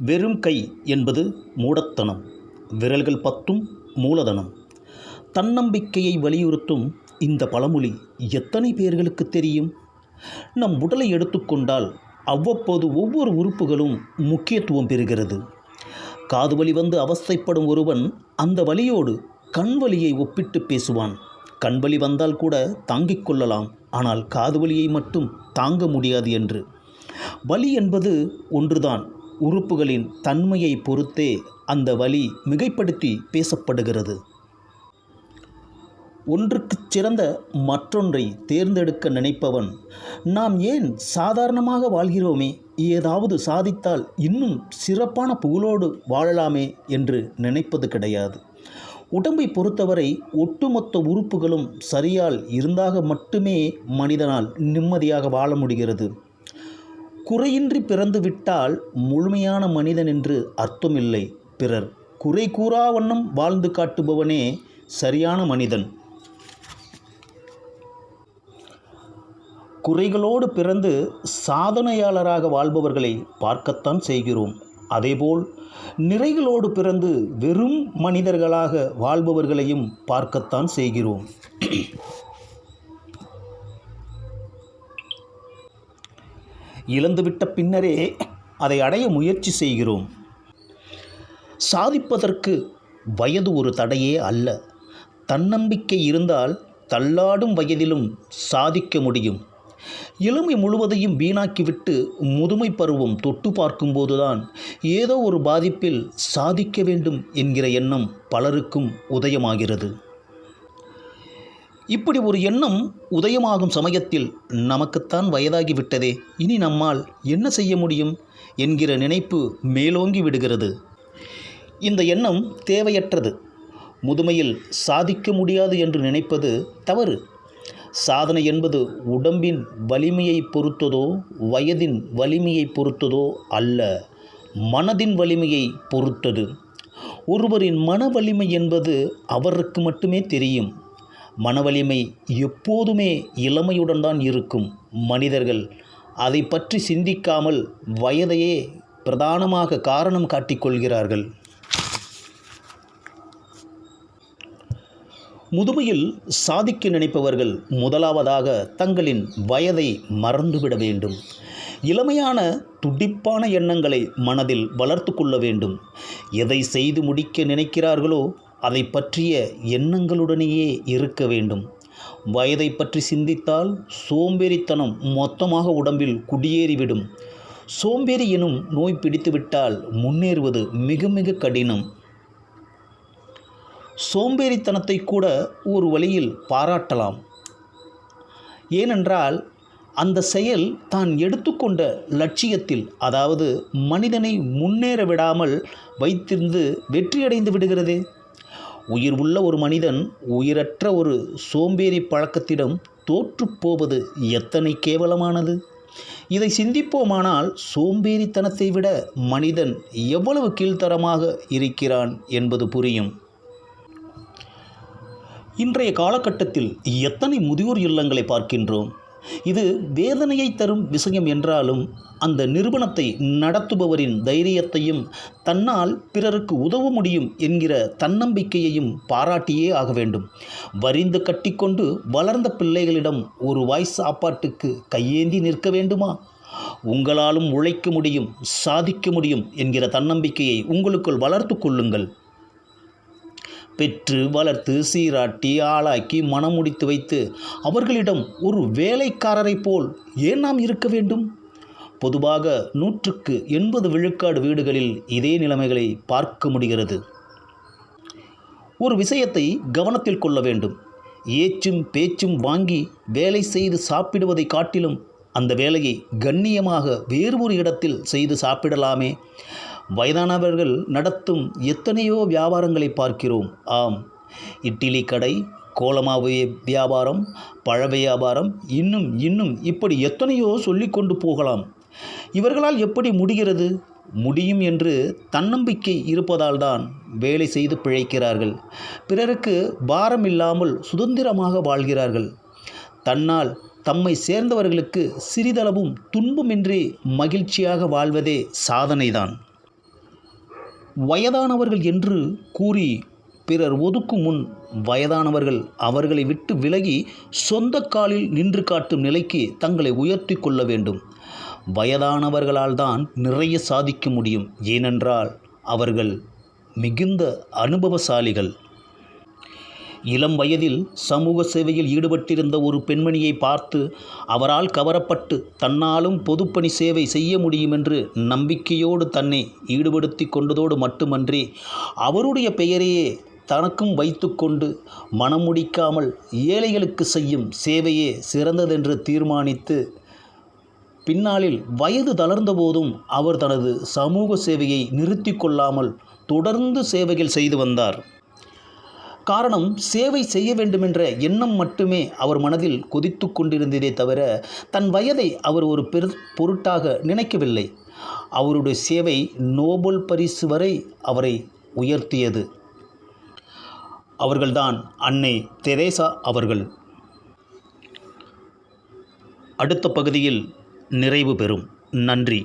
வெறும் கை என்பது மூடத்தனம் விரல்கள் பத்தும் மூலதனம். தன்னம்பிக்கையை வலியுறுத்தும் இந்த பழமொழி எத்தனை பேர்களுக்கு தெரியும்? நம் உடலை எடுத்துக்கொண்டால் அவ்வப்போது ஒவ்வொரு உறுப்புகளும் முக்கியத்துவம் பெறுகிறது. காது வலி வந்து அவஸ்தைப்படும் ஒருவன் அந்த வலியோடு கண் வலியை ஒப்பிட்டு பேசுவான். கண் வலி வந்தால் கூட தாங்கிக் கொள்ளலாம் ஆனால் காது வலியை மட்டும் தாங்க முடியாது என்று. வலி என்பது ஒன்றுதான் உறுப்புகளின் தன்மையை பொறுத்தே அந்த வலி மிகைப்படுத்தி பேசப்படுகிறது. ஒன்றுக்குச் சிறந்த மற்றொன்றை தேர்ந்தெடுக்க நினைப்பவன் நாம் ஏன் சாதாரணமாக வாழ்கிறோமே ஏதாவது சாதித்தால் இன்னும் சிறப்பான புகழோடு வாழலாமே என்று நினைப்பது கிடையாது. உடம்பை பொறுத்தவரை ஒட்டுமொத்த உறுப்புகளும் சரியால் இருந்தாக மட்டுமே மனிதனால் நிம்மதியாக வாழ முடிகிறது. குறையின்றி பிறந்து விட்டால் முழுமையான மனிதன் என்று அர்த்தமில்லை. பிறர் குறை கூறா வண்ணம் வாழ்ந்து காட்டுபவனே சரியான மனிதன். குறைகளோடு பிறந்து சாதனையாளராக வாழ்பவர்களை பார்க்கத்தான் செய்கிறோம். அதேபோல் நிறைகளோடு பிறந்து வெறும் மனிதர்களாக வாழ்பவர்களையும் பார்க்கத்தான் செய்கிறோம். இழந்துவிட்ட பின்னரே அதை அடைய முயற்சி செய்கிறோம். சாதிப்பதற்கு வயது ஒரு தடையே அல்ல. தன்னம்பிக்கை இருந்தால் தள்ளாடும் வயதிலும் சாதிக்க முடியும். இளமை முழுவதையும் வீணாக்கிவிட்டு முதுமை பருவம் தொட்டு பார்க்கும்போதுதான் ஏதோ ஒரு பாதிப்பில் சாதிக்க வேண்டும் என்கிற எண்ணம் பலருக்கும் உதயமாகிறது. இப்படி ஒரு எண்ணம் உதயமாகும் சமயத்தில் நமக்குத்தான் வயதாகிவிட்டதே. இனி நம்மால் என்ன செய்ய முடியும் என்கிற நினைப்பு மேலோங்கி விடுகிறது. இந்த எண்ணம் தேவையற்றது. முதுமையில் சாதிக்க முடியாது என்று நினைப்பது தவறு. சாதனை என்பது உடம்பின் வலிமையை பொறுத்ததோ வயதின் வலிமையை பொறுத்ததோ அல்ல மனதின் வலிமையை பொறுத்தது. ஒருவரின் மன வலிமை என்பது அவருக்கு மட்டுமே தெரியும். மனவலிமை எப்போதுமே இளமையுடன் தான் இருக்கும் மனிதர்கள். அதை பற்றி சிந்திக்காமல் வயதையே பிரதானமாக காரணம் காட்டிக்கொள்கிறார்கள் முதுமையில் சாதிக்க நினைப்பவர்கள் முதலாவதாக தங்களின் வயதை மறந்துவிட வேண்டும். இளமையான துடிப்பான எண்ணங்களை மனதில் வளர்த்து கொள்ள வேண்டும். எதை செய்து முடிக்க நினைக்கிறார்களோ அதை பற்றிய எண்ணங்களுடனேயே இருக்க வேண்டும். வயதை பற்றி சிந்தித்தால் சோம்பேறித்தனம் மொத்தமாக உடம்பில் குடியேறிவிடும். சோம்பேறி எனும் நோய் பிடித்துவிட்டால் முன்னேறுவது மிக மிக கடினம். சோம்பேறித்தனத்தை கூட ஒரு வழியில் பாராட்டலாம். ஏனென்றால் அந்த செயல் தான் எடுத்துக்கொண்ட லட்சியத்தில் அதாவது மனிதனை முன்னேற விடாமல் வைத்திருந்து வெற்றியடைந்து விடுகிறதே. உயிர் உள்ள ஒரு மனிதன் உயிரற்ற ஒரு சோம்பேறி பழக்கத்திடம் தோற்றுப்போவது எத்தனை கேவலமானது? இதை சிந்திப்போமானால் சோம்பேறித்தனத்தை விட மனிதன் எவ்வளவு கீழ்த்தரமாக இருக்கிறான் என்பது புரியும். இன்றைய காலகட்டத்தில் எத்தனை முதியோர் இல்லங்களை பார்க்கின்றோம்? இது வேதனையை தரும் விஷயம் என்றாலும் அந்த நிறுவனத்தை நடத்துபவரின் தைரியத்தையும் தன்னால் பிறருக்கு உதவ முடியும் என்கிற தன்னம்பிக்கையையும் பாராட்டியே ஆக வேண்டும். வரிந்து கட்டிக்கொண்டு வளர்ந்த பிள்ளைகளிடம் ஒரு வாய் சாப்பாட்டுக்கு கையேந்தி நிற்க வேண்டுமா? உங்களாலும் உழைக்க முடியும் சாதிக்க முடியும் என்கிற தன்னம்பிக்கையை உங்களுக்குள் வளர்த்து கொள்ளுங்கள். பெற்று வளர்த்து சீராட்டி ஆளாக்கி மனமுடித்து வைத்து அவர்களிடம் ஒரு வேலைக்காரரைப் போல் ஏன் நாம் இருக்க வேண்டும்? பொதுவாக நூற்றுக்கு எண்பது விழுக்காடு வீடுகளில் இதே நிலைமைகளை பார்க்க முடிகிறது. ஒரு விஷயத்தை கவனத்தில் கொள்ள வேண்டும். ஏச்சும் பேச்சும் வாங்கி வேலை செய்து சாப்பிடுவதை காட்டிலும் அந்த வேலையை கண்ணியமாக வேறு ஒரு இடத்தில் செய்து சாப்பிடலாமே. வயதானவர்கள் நடத்தும் எத்தனையோ வியாபாரங்களை பார்க்கிறோம். ஆம் இட்லி கடை கோலமாவு வியாபாரம் பழ வியாபாரம் இன்னும் இன்னும் இப்படி எத்தனையோ சொல்லிக்கொண்டு போகலாம். இவர்களால் எப்படி முடிகிறது? முடியும் என்று தன்னம்பிக்கை இருப்பதால் தான் வேலை செய்து பிழைக்கிறார்கள். பிறருக்கு பாரம் இல்லாமல் சுதந்திரமாக வாழ்கிறார்கள். தன்னால் தம்மை சேர்ந்தவர்களுக்கு சிறிதளவும் துன்பமின்றி மகிழ்ச்சியாக வாழ்வதே சாதனைதான். வயதானவர்கள் என்று கூறி பிறர் ஒதுக்கும் முன் வயதானவர்கள் அவர்களை விட்டு விலகி சொந்த காலில் நின்று காட்டும் நிலைக்கு தங்களை உயர்த்தி கொள்ள வேண்டும். வயதானவர்களால் தான் நிறைய சாதிக்க முடியும். ஏனென்றால் அவர்கள் மிகுந்த அனுபவசாலிகள். இளம் வயதில் சமூக சேவையில் ஈடுபட்டிருந்த ஒரு பெண்மணியை பார்த்து அவரால் கவரப்பட்டு தன்னாலும் பொதுப்பணி சேவை செய்ய முடியும் என்று நம்பிக்கையோடு தன்னை ஈடுபடுத்தி கொண்டதோடு மட்டுமன்றி அவருடைய பெயரையே தனக்கும் வைத்துக்கொண்டு மனம் முடிக்காமல் ஏழைகளுக்கு செய்யும் சேவையே சிறந்ததென்று தீர்மானித்து பின்னாளில் வயது தளர்ந்த போதும் அவர் தனது சமூக சேவையை நிறுத்தி கொள்ளாமல் தொடர்ந்து சேவைகள் செய்து வந்தார். காரணம் சேவை செய்ய வேண்டுமென்ற எண்ணம் மட்டுமே அவர் மனதில் கொதித்து கொண்டிருந்ததே தவிர தன் வயதை அவர் ஒரு பெரு பொருட்டாக நினைக்கவில்லை. அவருடைய சேவை நோபல் பரிசு வரை அவரை உயர்த்தியது. அவர்கள்தான் அன்னை தெரேசா அவர்கள். அடுத்த பகுதியில் நிறைவு பெறும். நன்றி.